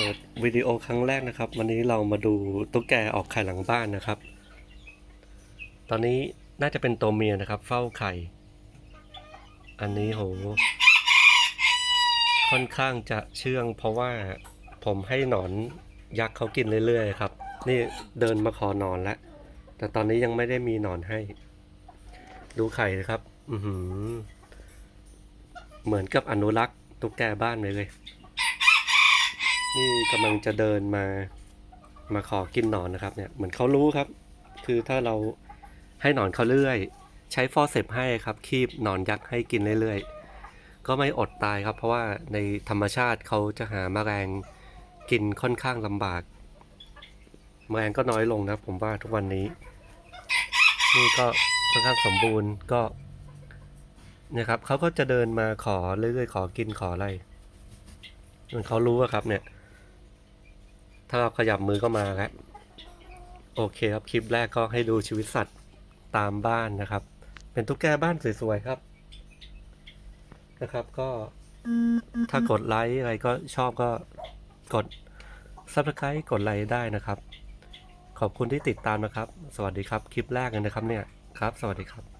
ปิดวิดีโอครั้งแรกนะครับ วันนี้เรามาดูตุ๊กแกออกไข่หลังบ้านนะครับ ตอนนี้น่าจะเป็นตัวเมียนะครับ เฝ้าไข่ อันนี้โห ค่อนข้างจะเชื่อง เพราะว่าผมให้หนอนยักษ์เขากินเรื่อยๆครับ นี่เดินมาขอหนอนแล้วแต่ตอนนี้ยังไม่ได้มีหนอนให้ ดูไข่นะครับ อือหือเหมือนกับอนุรักษ์ตุ๊กแกบ้านเลยเลย นี่กำลังจะเดินมามาขอกินหนอนนะครับเนี่ยเหมือนเขารู้ครับ คือถ้าเราให้หนอนเขาเรื่อย ใช้ฟอสเซปให้ครับ คีบหนอนยักษ์ให้กินเรื่อยๆ ก็ไม่อดตายครับ เพราะว่าในธรรมชาติเขาจะหาแมลงกินค่อนข้างลำบากแมลงก็น้อยลงนะผมว่าทุกวันนี้ นี่ก็ค่อนข้างสมบูรณ์ก็เนี่ยครับเขาก็จะเดินมาขอเรื่อยๆขอกินขออะไรมือนเขารู้อะครับเนี่ย ถ้าเราขยับมือก็มาแล้วโอเคครับคลิปแรกก็ให้ดูชีวิตสัตว์ตามบ้านนะครับ เป็นตุ๊กแกบ้านสวยๆครับ นะครับ ก็ถ้ากดไลค์อะไรก็ชอบก็กด subscribe กดไลค์ได้นะครับ ขอบคุณที่ติดตามนะครับ สวัสดีครับ คลิปแรกเลยนะครับเนี่ยครับ สวัสดีครับ